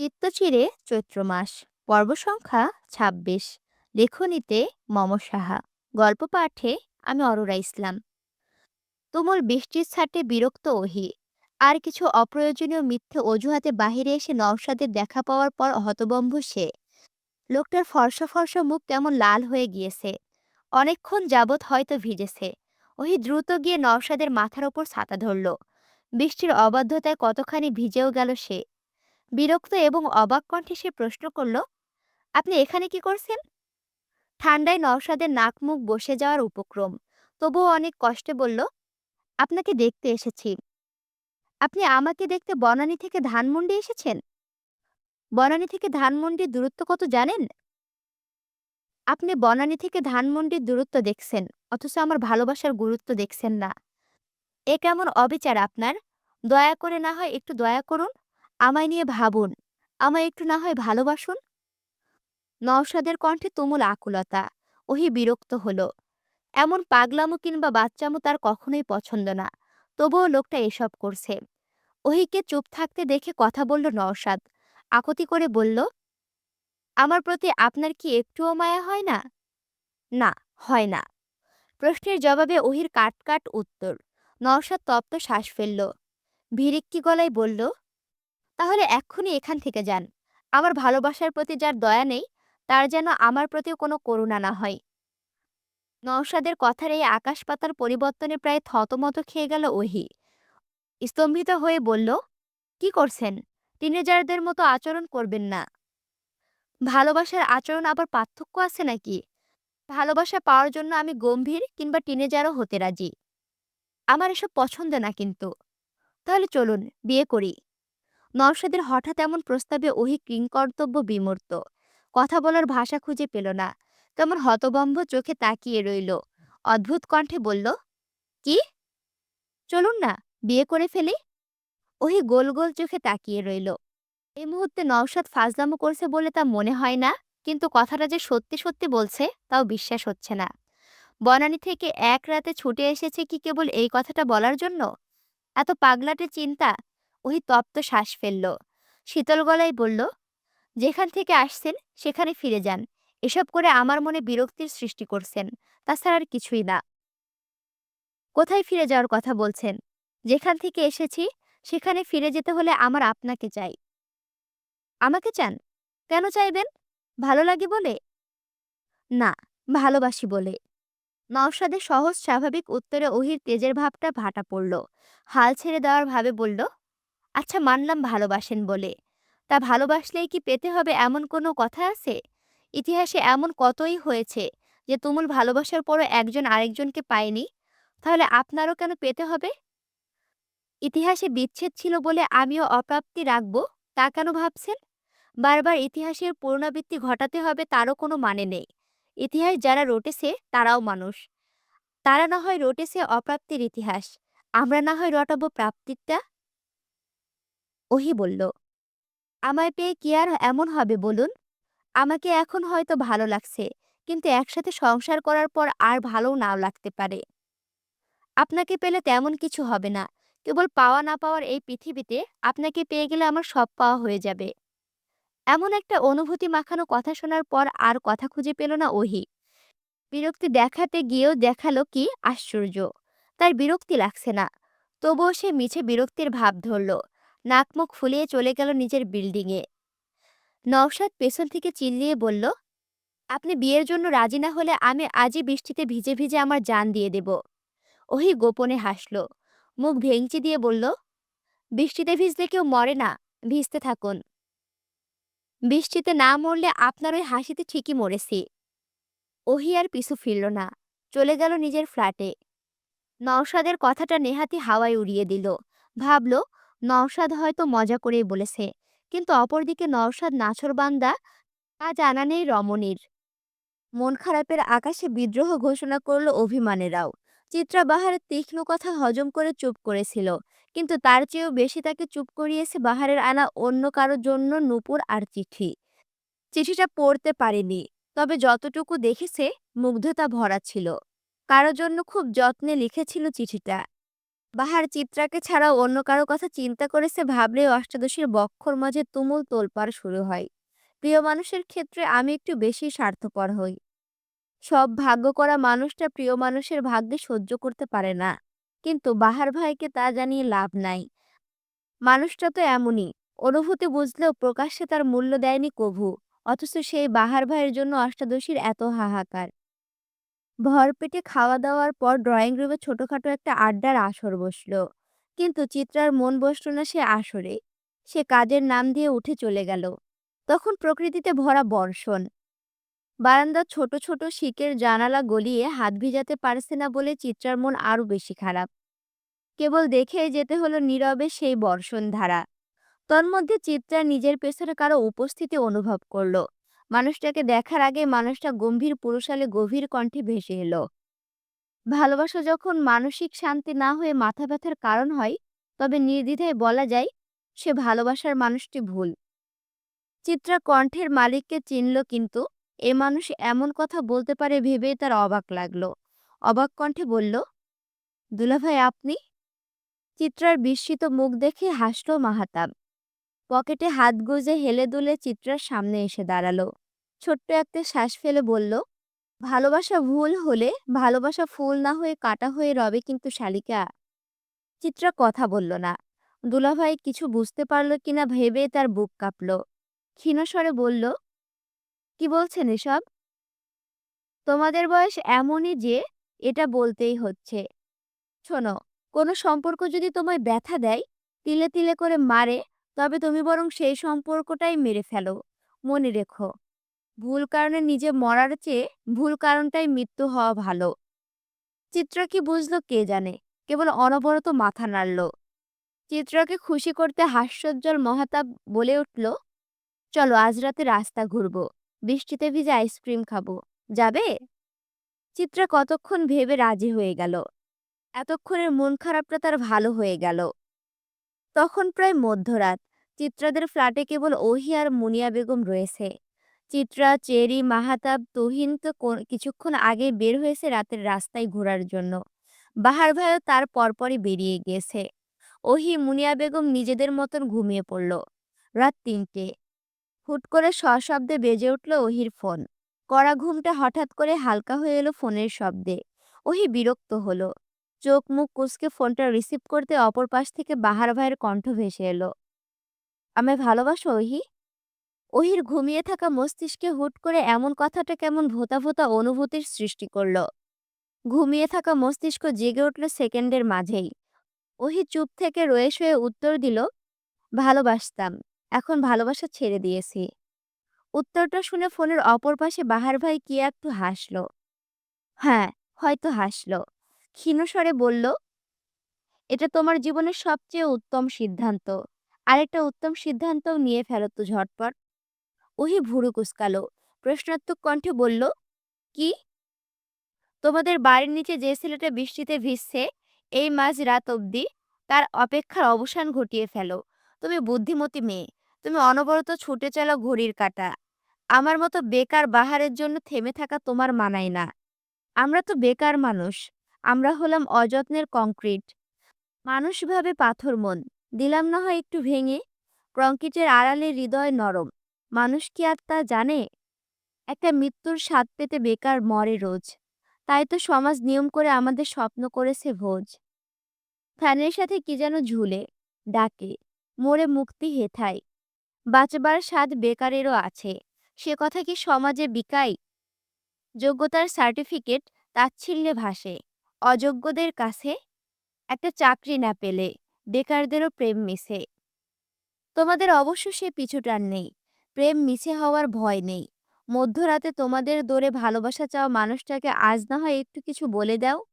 চিত্তচিরে চৈত্র মাস, পর্ব সংখ্যা ২৬ লেখনীতে মম সাহা। গল্প পাঠে আমি অরোরা ইসলাম। তুমুল বৃষ্টির ছাটে বিরক্ত ওহি। আর কিছু অপ্রয়োজনীয় মিথ্যে অজুহাতে বাহিরে এসে নওশাদের দেখা পাওয়ার পর হতবম্ব সে। লোকটার ফর্সা ফর্সা মুখ কেমন লাল হয়ে গিয়েছে। অনেকক্ষণ যাবৎ হয়তো ভিজেছে। ওহি দ্রুত গিয়ে নওশাদের মাথার ওপর ছাতা ধরল। বৃষ্টির অবাধ্যতায় কতখানি ভিজেও গেল সে। বিরক্ত এবং অবাক কণ্ঠে সে প্রশ্ন করল, আপনি এখানে কি করছেন? ঠান্ডায় নওশাদের নাক মুখ বসে যাওয়ার উপক্রম। তবুও অনেক কষ্টে বলল, আপনাকে দেখতে এসেছি। আপনি আমাকে দেখতে বনানী থেকে ধানমন্ডি এসেছেন? বনানী থেকে ধানমন্ডির দূরত্ব কত জানেন? আপনি বনানী থেকে ধানমন্ডির দূরত্ব দেখছেন, অথচ আমার ভালোবাসার গুরুত্ব দেখছেন না। এ কেমন অবিচার আপনার? দয়া করে না হয় একটু দয়া করুন। আমায় নিয়ে ভাবুন। আমায় একটু না হয় ভালোবাসুন। নওশাদের কণ্ঠে তুমুল আকুলতা। ওহি বিরক্ত হলো। এমন পাগলামো কিংবা বাচ্চামো তার কখনোই পছন্দ না। তবুও লোকটা এসব করছে। ওহিকে চুপ থাকতে দেখে কথা বলল নওশাদ। আকতি করে বলল, আমার প্রতি আপনার কি একটুও মায়া হয় না? না, হয় না। প্রশ্নের জবাবে ওহির কাট কাট উত্তর। নওশাদ তপ্ত শ্বাস ফেলল। ভিরিক্কি গলায় বলল তাহলে এক্ষুনি এখান থেকে যান। আমার ভালোবাসার প্রতি যার দয়া নেই, তার যেন আমার প্রতিও কোনো করুণা না হয়। নওশাদের কথার এই আকাশ পাতার পরিবর্তনে প্রায় থতমত খেয়ে গেল ওহি। স্তম্ভিত হয়ে বলল, কি করছেন? টিনেজারদের মতো আচরণ করবেন না। ভালোবাসার আচরণ আবার পার্থক্য আছে নাকি? ভালোবাসা পাওয়ার জন্য আমি গম্ভীর কিংবা টিনেজারও হতে রাজি। আমার এসব পছন্দ না কিন্তু। তাহলে চলুন, বিয়ে করি। নওশাদের হঠাৎ এমন প্রস্তাবে ওহি কিংকর্তব্য বিমূর্ত। কথা বলার ভাষা খুঁজে পেল না। তেমন হতবম্ব চোখে তাকিয়ে রইল। অদ্ভুত কণ্ঠে বলল, কি? চলুন না, বিয়ে করে ফেলি? ওহি গোল গোল চোখে তাকিয়ে রইল। এই মুহূর্তে নওশাদ ফাজলামো করছে বলে তা মনে হয় না, কিন্তু কথাটা যে সত্যি সত্যি বলছে, তাও বিশ্বাস হচ্ছে না। বনানী থেকে এক রাতে ছুটে এসেছে কি কেবল এই কথাটা বলার জন্য? এত পাগলাটে চিন্তা ওহি তপ্ত শ্বাস ফেলল। শীতল গলায় বলল, যেখান থেকে আসছেন, সেখানে ফিরে যান। এসব করে আমার মনে বিরক্তির সৃষ্টি করছেন। তাছাড়া আর কিছুই না। কোথায় ফিরে যাওয়ার কথা বলছেন? যেখান থেকে এসেছি, সেখানে ফিরে যেতে হলে আমার আপনাকে চাই। আমাকে চান? কেন চাইবেন? ভালো লাগে বলে? না, ভালোবাসি বলে। নওশাদের সহজ স্বাভাবিক উত্তরে ওহির তেজের ভাবটা ভাটা পড়ল। হাল ছেড়ে দেওয়ার ভাবে বলল আচ্ছা মানলাম ভালোবাসেন বলে। তা ভালোবাসলেই কি পেতে হবে এমন কোনো কথা আছে? ইতিহাসে এমন কতই হয়েছে যে তুমুল ভালোবাসার পরও একজন আরেকজনকে পায়নি? তাহলে আপনারও কেন পেতে হবে? ইতিহাসে বিচ্ছেদ ছিল বলে আমিও অপ্রাপ্তি রাখব, তা কেন ভাবছেন? বারবার ইতিহাসের পুনরাবৃত্তি ঘটাতে হবে তারও কোনো মানে নেই। ইতিহাস যারা রটেছে, তারাও মানুষ। তারা না হয় রটেছে অপ্রাপ্তির ইতিহাস। আমরা না হয় রটাবো প্রাপ্তিরটা? ওহি বলল, আমায় পেয়ে কি আর এমন হবে বলুন? আমাকে এখন হয়তো ভালো লাগছে, কিন্তু একসাথে সংসার করার পর আর ভালোও নাও লাগতে পারে। আপনাকে পেলে তেমন কিছু হবে না, কেবল পাওয়া না পাওয়ার এই পৃথিবীতে আপনাকে পেয়ে গেলে আমার সব পাওয়া হয়ে যাবে এমন একটা অনুভূতি মাখানো কথা শোনার পর আর কথা খুঁজে পেল না ওহি। বিরক্তি দেখাতে গিয়েও দেখাল কি আশ্চর্য, তার বিরক্তি লাগছে না, তবুও সে মিছে বিরক্তির ভাব ধরল। নাক মুখ ফুলিয়ে চলে গেল নিজের বিল্ডিংয়ে। নওশাদ পেছন থেকে চিল্লিয়ে বলল, আপনি বিয়ের জন্য রাজি না হলে আমি আজই বৃষ্টিতে ভিজে ভিজে আমার জান দিয়ে দেব। ওহি গোপনে হাসল, মুখ ভেঙচি দিয়ে বলল, বৃষ্টিতে ভিজলে কেউ মরে না, ভিজতে থাকুন। বৃষ্টিতে না মরলে আপনার ওই হাসিতে ঠিকই মরেছি। ওহি আর পিছু ফিরল না, চলে গেল নিজের ফ্ল্যাটে। নওশাদের কথাটা নেহাতি হাওয়ায় উড়িয়ে দিল, ভাবল নওশাদ হয়তো মজা করেই বলেছে। কিন্তু অপরদিকে নওশাদ নাছরবান্দা তা জানা নেই রমণীর। মন খারাপের আকাশে বিদ্রোহ ঘোষণা করল অভিমানেরাও। চিত্রা বাহারের তীক্ষ্ণ কথা হজম করে চুপ করেছিল। কিন্তু তার চেয়েও বেশি তাকে চুপ করিয়েছে বাহারের আনা অন্য কারোর জন্য নূপুর আর চিঠি। চিঠিটা পড়তে পারেনি, তবে যতটুকু দেখেছে মুগ্ধতা ভরা ছিল। কারও জন্য খুব যত্নে লিখেছিল চিঠিটা। বাহার চিত্রাকে ছাড়াও অন্য কারও কথা চিন্তা করেছে ভাবলেই অষ্টাদশীর বক্ষর মাঝে তুমুল তোলপাড় শুরু হয়। প্রিয় মানুষের ক্ষেত্রে আমি একটু বেশি স্বার্থপর হই। সব ভাগ্য করা মানুষটা প্রিয় মানুষের ভাগ্যে সহ্য করতে পারে না। কিন্তু বাহার ভাইকে তা জানিয়ে লাভ নাই। মানুষটা তো এমনই। অনুভূতি বুঝলেও প্রকাশ্যে তার মূল্য দেয়নি কভু। অথচ সেই বাহার ভাইয়ের জন্য অষ্টাদশীর এত হাহাকার। ভরপেটে খাওয়া দাওয়ার পর ড্রয়িং রুমে ছোটখাটো একটা আড্ডার আসর বসল। কিন্তু চিত্রার মন বসল না সে আসরে। সে কাজের নাম দিয়ে উঠে চলে গেল। তখন প্রকৃতিতে ভরা বর্ষণ। বারান্দার ছোট ছোট শিকের জানালা গলিয়ে হাত ভিজাতে পারছে না বলে চিত্রার মন আরও বেশি খারাপ। কেবল দেখে যেতে হলো নীরবে সেই বর্ষণ ধারা। তন্মধ্যে চিত্রা নিজের পেছনে কারও উপস্থিতি অনুভব করল। মানুষটাকে দেখার আগে মানুষটা গম্ভীর পুরুষালে গভীর কণ্ঠে ভেসে এলো। ভালোবাসা যখন মানসিক শান্তি না হয়ে মাথা ব্যথার কারণ হয়, তবে নির্দ্বিধায় বলা যায়, সে ভালোবাসার মানুষটি ভুল। চিত্রা কণ্ঠের মালিককে চিনল কিন্তু, এ মানুষ এমন কথা বলতে পারে ভেবেই তার অবাক লাগল। অবাক কণ্ঠে বলল, দুলাভাই, আপনি? চিত্রার বিস্মিত মুখ দেখে হাসল মাহাতাব। পকেটে হাত গুজে হেলে দুলে চিত্রার সামনে এসে দাঁড়াল। ছোট্ট একটা শ্বাস ফেলে বলল, ভালোবাসা ভুল হলে ভালোবাসা ফুল না হয়ে কাটা হয়ে রবে কিন্তু শালিকা। চিত্রা কথা বলল না। দুলাভাই কিছু বুঝতে পারল কিনা ভেবে তার বুক কাঁপল। ক্ষীণস্বরে বলল, কি বলছেন এসব? তোমাদের বয়স এমনই যে এটা বলতেই হচ্ছে। শোনো, কোনো সম্পর্ক যদি তোমায় ব্যথা দেয়, তিলে তিলে করে মারে, তবে তুমি বরং সেই সম্পর্কটাই মেরে ফেলো। মনে রেখো। ভুল কারণে নিজে মরার চেয়ে ভুল কারণটাই মৃত্যু হওয়া ভালো। চিত্রা কি বুঝলো কে জানে? কেবল অনবরত মাথা নাড়ল। চিত্রাকে খুশি করতে হাস্যোজ্জ্বল মহাতাব বলে উঠল, চলো, আজ রাতে রাস্তা ঘুরব। বৃষ্টিতে ভিজে আইসক্রিম খাব। যাবে? চিত্রা কতক্ষণ ভেবে রাজি হয়ে গেল। এতক্ষণের মন খারাপটা তার ভালো হয়ে গেল। তখন প্রায় মধ্যরাত। চিত্রাদের ফ্ল্যাটে কেবল ওহি আর মুনিয়া বেগম রয়েছে। চিত্রা, চেরি, মাহাতাব, তুহিন তো কিছুক্ষণ আগে বের হয়েছে রাতের রাস্তায় ঘোরার জন্য। বাহার ভাইও তার পরপরই বেরিয়ে গেছে। ওহি মুনিয়া বেগম নিজেদের মতন ঘুমিয়ে পড়ল। রাত তিনটে। হুট করে সশব্দে বেজে উঠল ওহির ফোন। কড়া ঘুমটা হঠাৎ করে হালকা হয়ে এলো ফোনের শব্দে। ওহি বিরক্ত হলো। চোখ মুখ কুচকে ফোনটা রিসিভ করতে অপর পাশ থেকে বাহার ভাইয়ের কণ্ঠ ভেসে এলো। আমায় ভালোবাসো ওহি? ওহির ঘুমিয়ে থাকা মস্তিষ্কে হুট করে এমন কথাটা কেমন ভোতা ভোতা অনুভূতির সৃষ্টি করল। ঘুমিয়ে থাকা মস্তিষ্ক জেগে উঠল সেকেন্ডের মাঝেই। ওহি চুপ থেকে রয়ে শুয়ে উত্তর দিল, ভালোবাসতাম, এখন ভালোবাসা ছেড়ে দিয়েছি। উত্তরটা শুনে ফোনের অপর পাশে বাহার ভাই কি একটু হাসল। হ্যাঁ হয়তো হাসল। ক্ষীণস্বরে বলল, এটা তোমার জীবনের সবচেয়ে উত্তম সিদ্ধান্ত। আরেকটা উত্তম সিদ্ধান্তও নিয়ে ফেলত ঝটপট। ওহি ভুরু কুসকালো। প্রশ্নাত্মক কণ্ঠে বলল, কি? তোমাদের বাড়ির নিচে যে ছেলেটা বৃষ্টিতে ভিজছে, এই মাঝ রাত অবধি তার অপেক্ষার অবসান ঘটিয়ে ফেলো। তুমি বুদ্ধিমতী মেয়ে, তুমি অনবরত ছুটে চলো ঘড়ির কাটা। আমার মতো বেকার বাহারের জন্য থেমে থাকা তোমার মানায় না। আমরা তো বেকার মানুষ, আমরা হলাম অযত্নের কংক্রিট। মানুষ ভাবে পাথর মন, দিলাম না হয় একটু ভেঙে। কংক্রিটের আড়ালে হৃদয় নরম। মানুষ কি আর তা জানে? একটা মৃত্যুর স্বাদ পেতে বেকার মরে রোজ। তাই তো সমাজ নিয়ম করে আমাদের স্বপ্ন করেছে ভোজ। ফ্যানের সাথে কি যেন ঝুলে, ডাকে মোড়ে মুক্তি হেথায়। বাঁচবার স্বাদ বেকারেরও আছে। সে কথা কি সমাজে বিকাই? যোগ্যতার সার্টিফিকেট তাচ্ছিল্যে ভাসে। অযোগ্যদের কাছে একটা চাকরি না পেলে বেকারদেরও প্রেম মিশে। তোমাদের অবশ্য সে পিছুটান নেই। প্রেম মিছে হওয়ার ভয় নেই। মধ্যরাতে তোমাদের দোরে ভালোবাসা চাওয়া মানুষটাকে আজ না হয় একটু কিছু বলে দাও।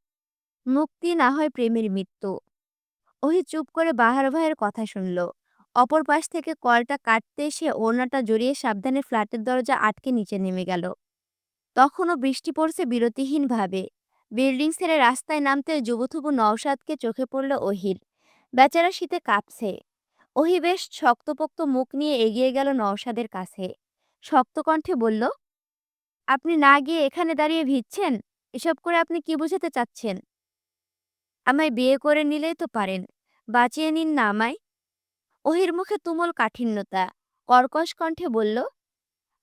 মুক্তি না হয় প্রেমের মৃত্যু। ওহি চুপ করে বাহার ভাইয়ের কথা শুনল। অপর পাশ থেকে কলটা কাটতে এসে ওড়নাটা জড়িয়ে সাবধানে ফ্ল্যাটের দরজা আটকে নিচে নেমে গেল। তখনও বৃষ্টি পড়ছে বিরতিহীনভাবে। বিল্ডিং ছেড়ে রাস্তায় নামতে যুবথুবু নওশাদকে চোখে পড়ল ওহির বেচারা শীতে কাঁপছে। ওহি বেশ শক্তপোক্ত মুখ নিয়ে এগিয়ে গেল নওশাদের কাছে। শক্ত কণ্ঠে বলল, আপনি না গিয়ে এখানে দাঁড়িয়ে ভিজছেন? এসব করে আপনি কি বুঝাতে চাচ্ছেন? আমায় বিয়ে করে নিলেই তো পারেন। বাঁচিয়ে নিন না আমায়। ওহির মুখে তুমল কাঠিন্যতা। কর্কশ কণ্ঠে বলল,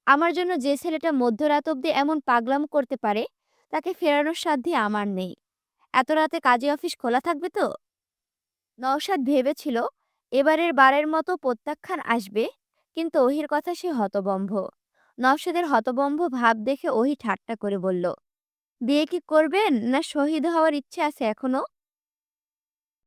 আমার জন্য যে ছেলেটা মধ্যরাত অব্দি এমন পাগলাম করতে পারে, তাকে ফেরানোর সাধ্যে আমার নেই। এত রাতে কাজে অফিস খোলা থাকবে তো? নওশাদ ভেবেছিল এবারের বারের মতো প্রত্যাখ্যান আসবে, কিন্তু ওহির কথা সে হতবম্ব নওশাদের হতবম্ব ভাব দেখে ওহি ঠাট্টা করে বলল, বিয়ে কি করবেন না শহীদ হওয়ার ইচ্ছে আছে এখনও?